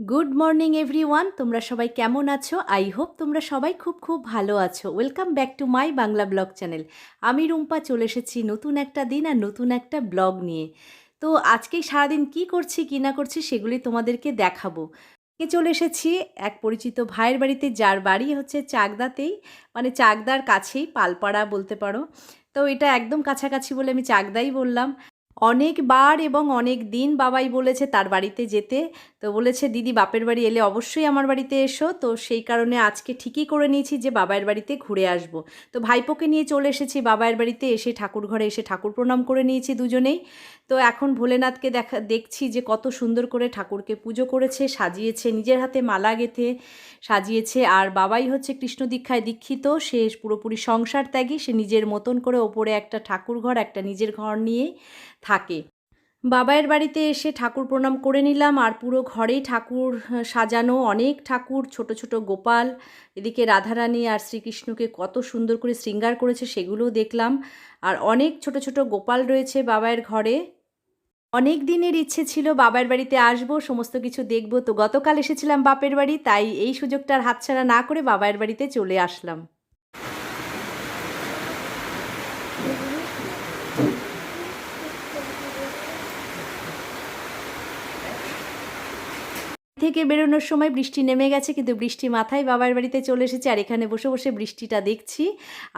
Good morning everyone তোমরা সবাই কেমন আছো? আই হোপ তোমরা সবাই খুব খুব ভালো আছো। Welcome back to my Bangla blog channel আমি রুম্পা, চলে এসেছি নতুন একটা দিন আর নতুন একটা ব্লগ নিয়ে। তো আজকেই সারাদিন কি করছি, কি না করছি, সেগুলি তোমাদেরকে দেখাবো। চলে এসেছি এক পরিচিত ভাইয়ের বাড়িতে, যার বাড়ি হচ্ছে চাকদাতেই। মানে চাকদার কাছেই, পালপাড়া বলতে পারো। তো এটা একদম কাছাকাছি বলে আমি চাকদাই বললাম। অনেকবার এবং অনেক দিন বাবাই বলেছে তার বাড়িতে যেতে। তো বলেছে, দিদি, বাপের বাড়ি এলে অবশ্যই আমার বাড়িতে এসো। তো সেই কারণে আজকে ঠিকই করে নিয়েছি যে বাবার বাড়িতে ঘুরে আসব। তো ভাইপোকে নিয়ে চলে এসেছি বাবার বাড়িতে, এসে ঠাকুর ঘরে এসে ঠাকুর প্রণাম করে নিয়েছি দুজনেই। তো এখন ভোলেনাথকে দেখা, দেখছি যে কত সুন্দর করে ঠাকুরকে পুজো করেছে, সাজিয়েছে, নিজের হাতে মালা গেঁথে সাজিয়েছে। আর বাবাই হচ্ছে কৃষ্ণ দীক্ষায় দীক্ষিত, সে পুরোপুরি সংসার ত্যাগী, সে নিজের মতন করে ওপরে একটা ঠাকুর ঘর, একটা নিজের ঘর নিয়ে থাকে। বাবায়ের বাড়িতে এসে ঠাকুর প্রণাম করে নিলাম আর পুরো ঘরেই ঠাকুর সাজানো। অনেক ঠাকুর, ছোট ছোট গোপাল, এদিকে রাধারানী আর শ্রীকৃষ্ণকে কত সুন্দর করে শৃঙ্গার করেছে সেগুলোও দেখলাম। আর অনেক ছোট ছোট গোপাল রয়েছে বাবায়ের ঘরে। অনেক দিনের ইচ্ছে ছিল বাবার বাড়িতে আসব, সমস্ত কিছু দেখব। তো গতকাল এসেছিলাম বাপের বাড়ি, তাই এই সুযোগটার হাতছাড়া না করে বাবার বাড়িতে চলে আসলাম। থেকে বেরোনোর সময় বৃষ্টি নেমে গেছে, কিন্তু বৃষ্টি মাথায় বাবার বাড়িতে চলে এসেছে আর এখানে বসে বসে বৃষ্টিটা দেখছি।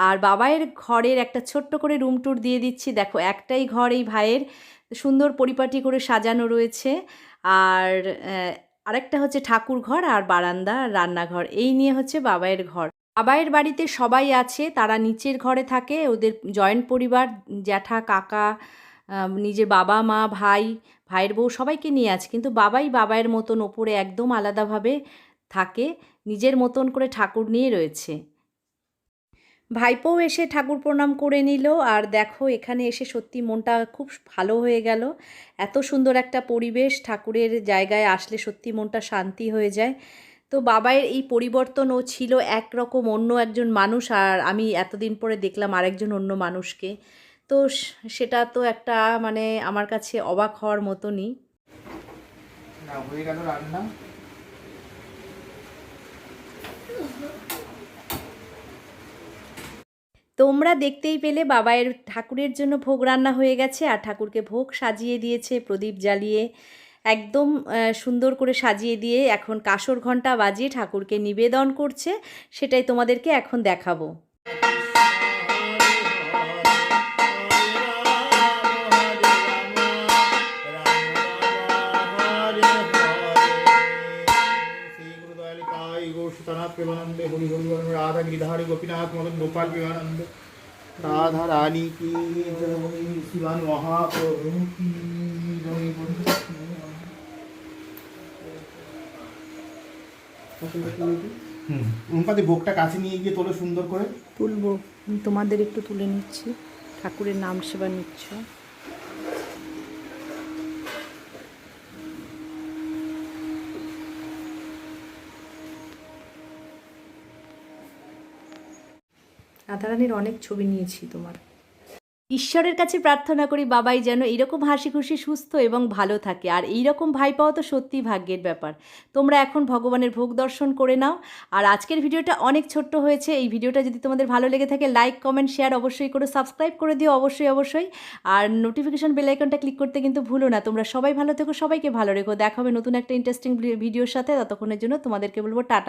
আর বাবাইয়ের ঘরের একটা ছোট্ট করে রুম ট্যুর দিয়ে দিচ্ছি। দেখো, একটাই ঘর এই ভাইয়ের, সুন্দর পরিপাটি করে সাজানো রয়েছে। আর আরেকটা হচ্ছে ঠাকুর ঘর আর বারান্দা আর রান্নাঘর। এই নিয়ে হচ্ছে বাবাইয়ের ঘর। বাবাইয়ের বাড়িতে সবাই আছে, তারা নিচের ঘরে থাকে, ওদের জয়েন্ট পরিবার, জ্যাঠা, কাকা নিজের বাবা, মা, ভাই, ভাইয়ের বউ সবাইকে নিয়ে আছে। কিন্তু বাবাই বাবায়ের মতন ওপরে একদম আলাদাভাবে থাকে, নিজের মতন করে ঠাকুর নিয়ে রয়েছে। ভাইপোও এসে ঠাকুর প্রণাম করে নিল, আর দেখো এখানে এসে সত্যি মনটা খুব ভালো হয়ে গেল। এত সুন্দর একটা পরিবেশ, ঠাকুরের জায়গায় আসলে সত্যি মনটা শান্তি হয়ে যায়। তো বাবায়ের এই পরিবর্তন ও ছিল একরকম অন্য একজন মানুষ, আর আমি এতদিন পরে দেখলাম আরেকজন অন্য মানুষকে। তো সেটা তো একটা মানে আমার কাছে অবাক হওয়ার মতনই। হয়ে গেল রান্না। তোমরা দেখতেই পেলে বাবায়ের ঠাকুরের জন্য ভোগ রান্না হয়ে গেছে আর ঠাকুরকে ভোগ সাজিয়ে দিয়েছে প্রদীপ জ্বালিয়ে। একদম সুন্দর করে সাজিয়ে দিয়ে এখন কাসর ঘণ্টা বাজিয়ে ঠাকুরকে নিবেদন করছে। সেটাই তোমাদেরকে এখন দেখাবো। प्रेमानंदे हरि हरि वरण राधा गिरिधारी गोपीनाथ मदन गोपाल प्रेमानंद राधा रानी की जय शिवान महाप्रभु की जय बोलो। হুম রুম্পাদি ভোগটা কাছে নিয়ে গিয়ে তোলো সুন্দর করে তুলবো তোমাদের একটু তুলে নিচ্ছি ঠাকুরের নাম সেবা নিচ্ছ রাধারানীর অনেক ছবি নিয়েছি তোমার। ঈশ্বরের কাছে প্রার্থনা করি বাবাই যেন এইরকম হাসি খুশি সুস্থ এবং ভালো থাকে। আর এই রকম ভাই পাওয়া তো সত্যিই ভাগ্যের ব্যাপার। তোমরা এখন ভগবানের ভোগ দর্শন করে নাও। আর আজকের ভিডিওটা অনেক ছোট্ট হয়েছে। এই ভিডিওটা যদি তোমাদের ভালো লেগে থাকে লাইক কমেন্ট শেয়ার অবশ্যই করে। সাবস্ক্রাইব করে দিও অবশ্যই অবশ্যই। আর নোটিফিকেশান বেলাইকনটা ক্লিক করতে কিন্তু ভুলো না। তোমরা সবাই ভালো থেকো, সবাইকে ভালো রেখো। দেখা হবে নতুন একটা ইন্টারেস্টিং ভিডিওর সাথে। ততক্ষণের জন্য তোমাদেরকে বলব টাটা।